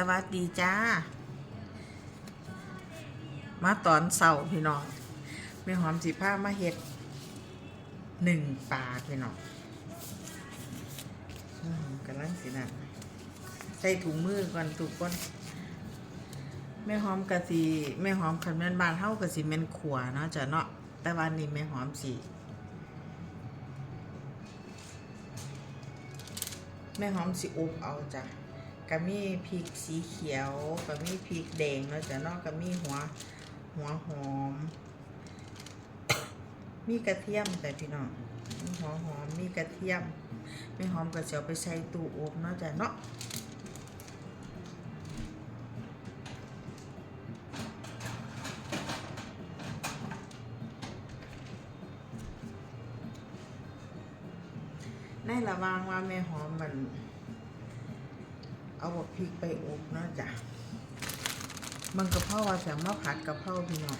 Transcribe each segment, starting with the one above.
สวัสดีจ้า มาตอนเสาร์พี่น้องม่หอมสีผ้ามาเฮ็ดหนึ่งปลาพี่น้องอืมกำลังสินะใส่ถุงมือก่อนทุกคนแม่หอมกะสีแม่หอมขันแม่นบานเท่ากะสีแม่นขัวเนาะจ้ะเนาะแต่วันนี้แม่หอมสีแม่หอมสีอบเอาจ้ะ ก็มีพริกสีเขียวก็มีพริกแดงแล้วจ้ะนอกก็มีหัวหัวหอม มีกระเทียมแต่พี่น้องมีหัวหอมมีกระเทียมไม่หอมก็จะเอาไปใส่ตู้อบเนาะจ้ะเนาะในระวางว่าแม่หอมมัน เอาพริกไปอบเนาะจ้ะมันกระเพราว่าแสงมาผัดกระเพราพี่น้อง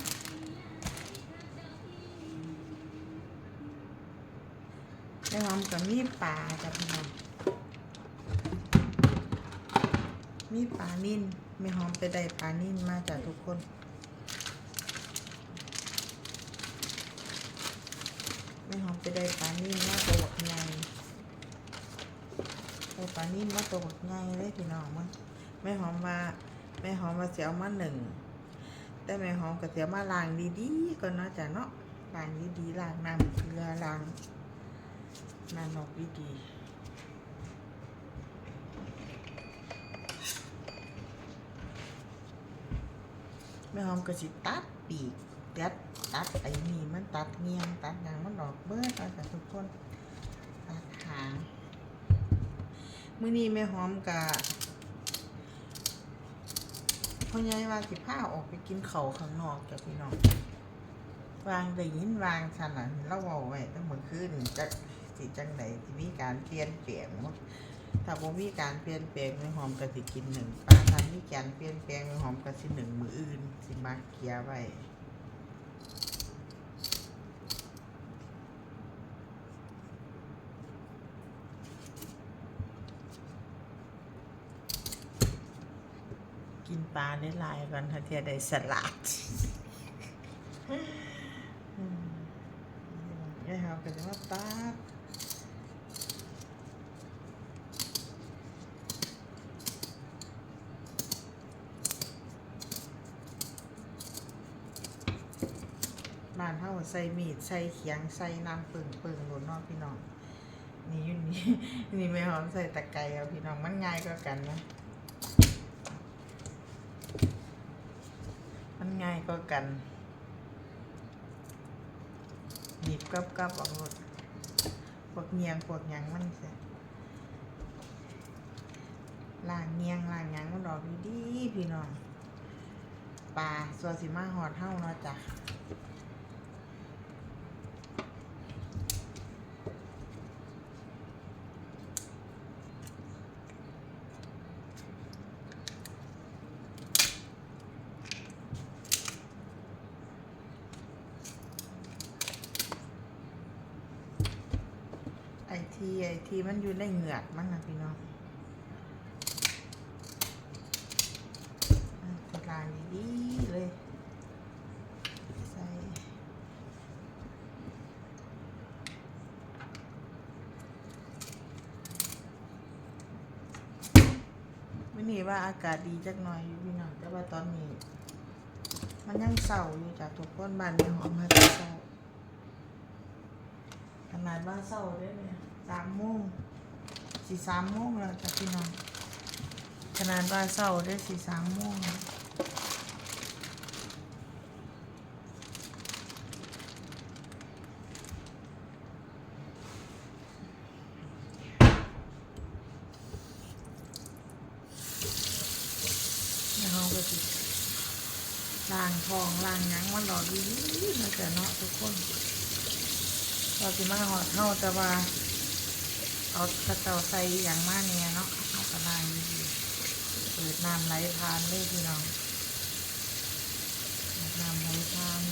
ได้หอมกับมีปลาจ้ะพี่น้องมีปลานิ่นไม่หอมไปได้ปลานิ่นมาจากทุกคนไม่หอมไปได้ปลานิ่นมาตัวบักใหญ่ ได้ปลานิ่นมาตัวบักใหญ่เลยพี่น้องมันแม่หอมว่าแม่หอมมาเสียมาหนึ่งแต่แม่หอมก็เสียมาล้างดีๆก่อนเนาะจ้ะเนาะล้างดีๆล้างน้ำเกลือล้างน้ำออกดีๆแม่หอมก็สิตัดปีกตัดตัดไอ้นี่มันตัดเงียงตัดหางมันออกเบิดเอาจ้ะทุกคนตัดหาง มื้อนี้แม่หอมกะพ่อใหญ่ว่าสิพาออกไปกินเขาข้างนอกจ้ะพี่น้องวางได้ยินวางฉันน่ะเราเว้าไว้ตั้งเมื่อคืนจะสิจังไดสิมีการเปลี่ยนแปลงบ่ถ้าบ่มีการเปลี่ยนแปลงไม่หอมก็สิกินหนึ่งปลาถ้ามีการเปลี่ยนแปลงไม่หอมก็สิหนึ่งมืออื่นสิมาเคลียไว้ กินปลาได้ลายก่อนถ้าเทียได้สลัดอืมยายหาวก็จะมาตัดบ้านเฮาใส่มีด ใส่เขียง ใส่น้ำปึ่งปึ่งหลุนนอกพี่น้อง นี่ยุ่นี่นี่ไม่หอมใส่ตะไคร้เอาพี่น้องมันง่ายกว่ากันนะ มัน ง่ายก็กันหนีบกับกับออกรถพวกเงียงพวกหยังมันเสียล่างเงียงล่างหยังมันดอกดีๆพี่น้องปลาสัวสิมาหอดเท่าเนาะจ้ะ ทีไอทีมันอยู่ในเหงือกมันนะพี่น้องอะตารางดีเลย ใส่ไม่นี่ว่าอากาศดีจักหน่อยอยู่พี่น้องแต่ว่าตอนนี้ มันยังเศร้าอยู่จากทุกคนบ้านมีหอมมาเศร้าขนาดว่าเศร้าด้เนี่ย สามโมงสี่สามโมงแล้วจ้ะพี่น้องขนาดว่าเศร้าได้สี่สามโมงล้วแล้วเราก็สิล้างทองล้างหยังมันหลอดีนะจ๊ะเนาะทุกคนเราจะมาหอดเท่าแต่ว่า เอากระเจ้าใส่อย่างมากเนี่ยเนาะเอากระลางดีๆเปิดน้ำไหลทานเลยพี่น้องน้ำไหลทาน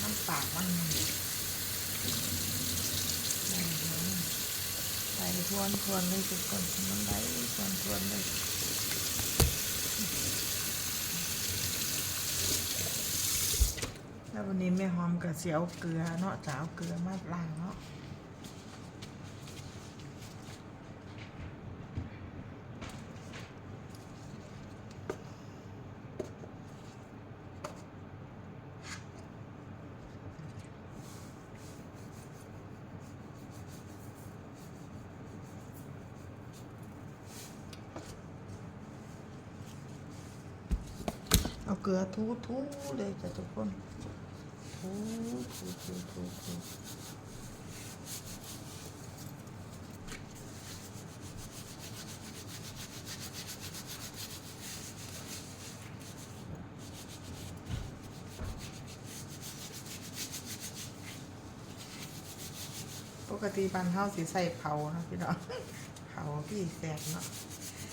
น้ำปากมันใส่ทวนทวนเลยทุกคนมันไหลทวนทวนเลย แล้ ววันนี้แม่หอมกับเสียวเกลือเนาะจะเอาเกลือมาล้างเนาะเอาเกลือทูทูๆเลยจ้ะทุกคนทูทูทูทูทู ปกติบ้านเฮาสิใส่เผาเนาะพี่น้องเผาพี่แสบเนาะ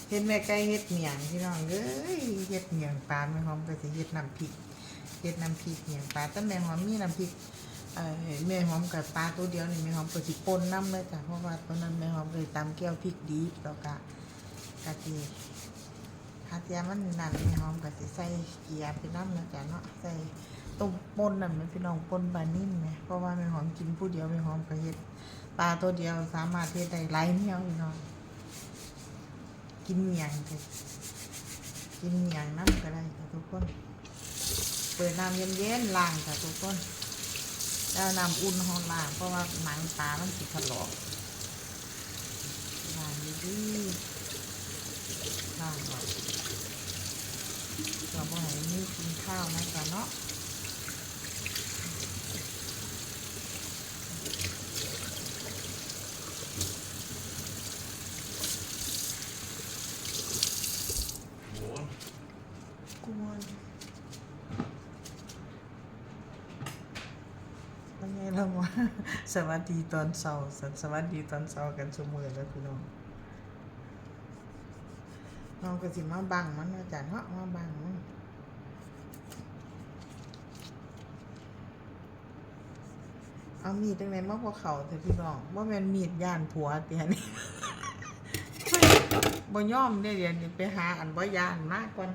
เฮ็ดแม่ไก่เฮ็ดเมียงพี่น้องเอ้ยเฮ็ดเมียงปลาแม่หอมก็สิเฮ็ดน้ำพริก เฮ็ดน้ำพริกเมียปลาแต่แม่หอมมีน้ำพริกเอ่อแม่หอมกับปลาตัวเดียวนี่แม่หอมก็สิป่นน้ำเลยจ้ะเพราะว่าตัวนั้นแม่หอมก็สิตำแก้วพริกดีแล้วก็กะทิถ้าเทียมมันนั่นแม่หอมก็สิใส่เกียร์ไปน้ำแล้วจ้ะเนาะใส่ต้มป่นนั่นแม่พี่น้องป่นปลานิ่มแม่เพราะว่าแม่หอมกินผู้เดียวแม่หอมก็เฮ็ดปลาตัวเดียวสามารถเฮ็ดได้หลายแนวพี่น้องกินเมียงกินเมียงน้ำก็ได้ทุกคน เปิดน้ำเย็นๆล้างค่ะทุกคนแล้วน้ำอุ่นห้องล้างเพราะว่าหนังปลามันสิถลอกล้างดีๆล้างก่อนเราบ่ให้มีกินข้าวนะจ๊ะเนาะกวนแล้วไงเราว่า สวัสดีตอนเช้าสวัสดีตอนเช้ากันสมือแล้วพี่น้องน้องก็สิมาบังมันนะจ๊ะเนาะมาบังมันเอามีดจังไหนมาพอเขาเถอะพี่น้องว่าแม่นมีดย่านผัวเตียนี่บ่ยอมได้เดี๋ยวไปหาอันบ่ย่านมากกว่า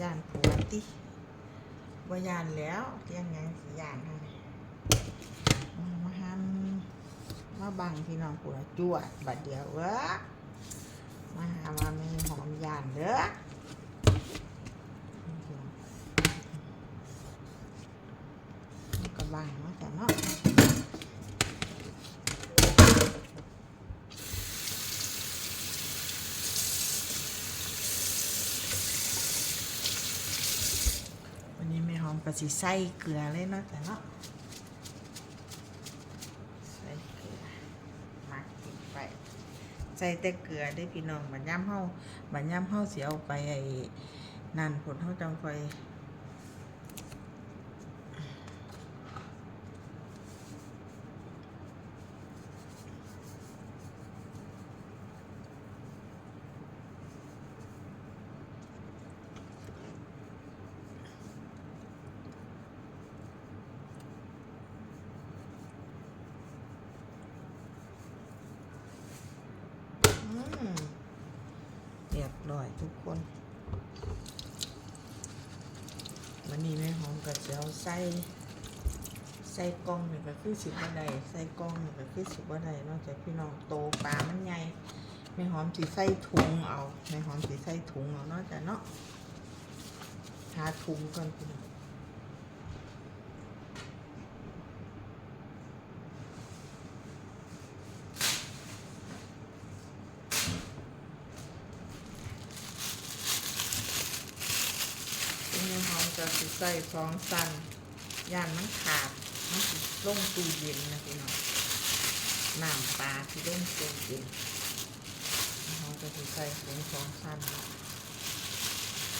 ย่านผัว ติบ่ย่านแล้วเที่ยงไงสิย่านให้มามาหันมาบังพี่น้องปวดจวดบัดเดียวเว้อมาหามามีหอมยานเด้อก็บังเนาะแต่เนาะวันนี้แม่หอม ก็สิใส่เกลือเลยเนาะแต่เนาะใส่เกลือหมักติดไปใส่แต่เกลือได้พี่น้องบัดย่ำเฮาบัดย่ำเฮาสิเอาไปไอ้นั่นผลเฮาจังคอย อืม เรียบร้อยทุกคนมันนี่แม่หอมกับเจียวใส่ใส่กล้องนี่ก็คือสิบวันใดใส่กล้องนี่ก็คือสิบวันใดนอกจากพี่น้องโตปลามันใหญ่แม่หอมสีใส่ถุงเอาแม่หอมสีใส่ถุงเอานอกจากเนาะหาถุงก่อนพี่น้องเป็นแม่หอมจะสี ใส่สองสันย่านมันขาดมันสิลงตู้เย็นนะพี่น้องน้ำปลาที่ลงตู้เย็นแม่หอมจะสีใส่ถุงสองสันนะ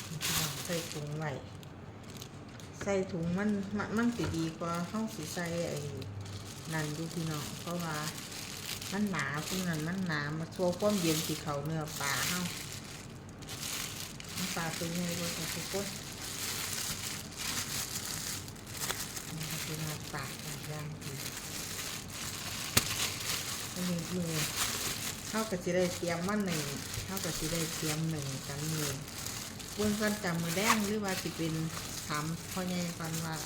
พี่น้องใส่ถุงไว้ใส่ถุงมันมันมันสิดีกว่าเฮาสิใส่ไอ้นั่นดูพี่น้องเพราะว่ามันหนาพวกนั้นมันหนามาชัวความเย็นสิเขาเนื้อปลาเฮาำปลาตัวใหญ่บ่จ้ะทุกคนนี่ ก็เป็นน้ำปลาอย่างดีอันนี้คือเท่ากับสิได้เตรียมมันหนึ่งเท่ากับสิได้เตรียมหนึ่งกันหนึ่งเบื้องต้นจำมือแดงหรือว่าสิเป็นถามพ่อใหญ่ก่อนว่า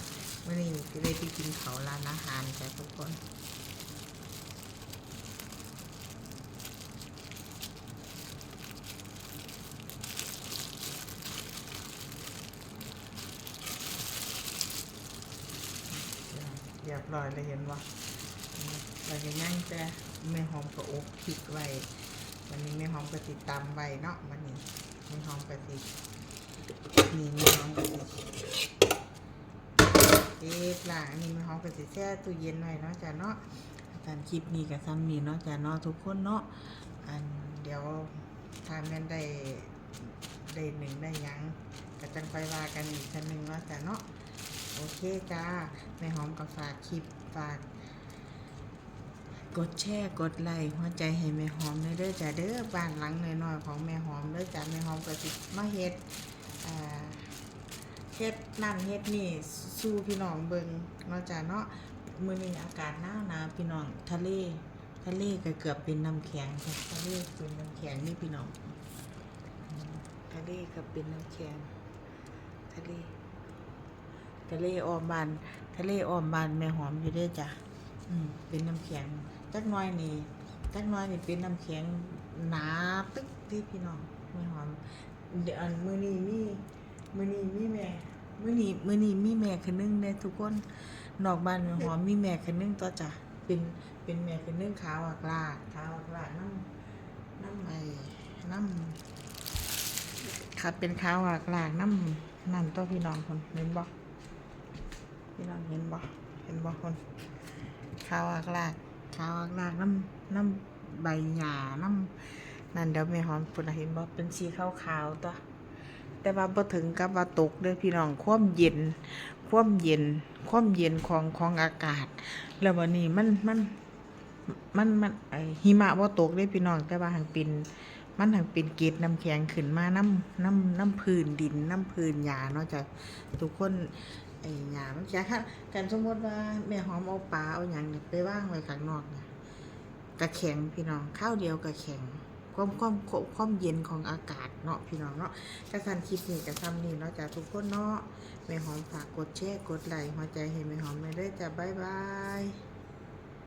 วันนี้สิได้ไปกินเขาร้านอาหารแต่ทุกคน เรียบร้อยเลยเห็นว่าเราจะย่างแต่ไม่หอมก็อบพริกไว้วันนี้ไม่หอมก็ติดตามไว้เนาะวันนี้ไม่หอมก็ติดนี่ไม่หอมก็ติดเอ๊ะล่ะอันนี้ไม่หอมก็ติดแช่ตู้เย็นไว้เนาะจ้ะเนาะการคลิปนี้กับซ้ำนี้เนาะจ้ะเนาะทุกคนเนาะอันเดี๋ยวทานนั้นได้ได้หนึ่งได้ยังก็จังไปว่ากันอีกทีหนึ่งเนาะจ้ะเนาะ อเคจ้าแม่หอมกับฝากคลิปฝาก กดแชร์กดไลค์หัวใจให้แม่หอมเด้อจ้าเด้อบ้านหลังน้อยๆของแม่หอมเด้อจ้าแม่หอมก็สิมาเฮ็ดอ่าเฮ็ดนั่นเฮ็ดนี่สู้พี่น้องเบิงเนาะจ้าเนาะมื้อนี้อากาศหนาวหนาวพี่น้องทะเลทะเลก็เกือบเป็นน้ำแข็งค่ะทะเลเป็นน้ำแข็งนี่พี่น้องทะเลก็เป็นน้ำแข็งทะเล ทะเลออมบานทะเลออมบานแม่หอมอยู่ด้วยจ้ะอืมเป็นน้ำแข็งจักน้อยนี่จักน้อยนี่เป็นน้ำแข็งหนาตึ๊กที่พี่น้องแม่หอมเดี๋ยวมือนี้มีมือนี้มีแม่มือนี้มือนี้มีแม่คนนึงเด้ทุกคนนอกบ้านแม่หอมมีแม่คนนึงต่อจ้ะเป็นเป็นแม่คนนึงขาวอักลากขาวอักลากน้ำน้ำไอ้น้ำคัดเป็นขาวอักลากน้ำนั่นตัวพี่น้องคนเห็นบ่ พี่น้องเห็นบ่เห็นบ่คนข้าวอักลากข้าวอักลากน้ำน้ำใบหญ้าน้ำนั่นเดี๋ยวแม่หอมปุ่นะเห็นบ่เป็นสีขาวๆตัวแต่ว่าบ่ถึงกับว่าตกเด้อพี่น้องความเย็น ความเย็น ความเย็นของของอากาศ แล้ววันนี้มันมันมันมันไอหิมะบ่าตกเด้อพี่น้องแต่ว่าหังป็นมันหังป็นเกล็ดน้ำแข็งขึ้นมาน้ำน้ำน้ำพื้นดินน้ำพื้นหญ้าเนาะจ้ะทุกคน ไอ้หยามันจะค่ะกันสมมติว่าแม่หอมเอาปลาเอาอย่างเนี่ยไปว่างไว้ข้างนอกเนี่ยกระแข็งพี่น้องข้าวเดียวกระแข็งความความความเย็นของอากาศเนาะพี่น้องเนาะกระสันคลิปนี้กระทำนี่เนาะจากทุกคนเนาะแม่หอมฝากกดแชร์กดไลค์หัวใจให้แม่หอมไม่ได้จ้ะบ๊ายบาย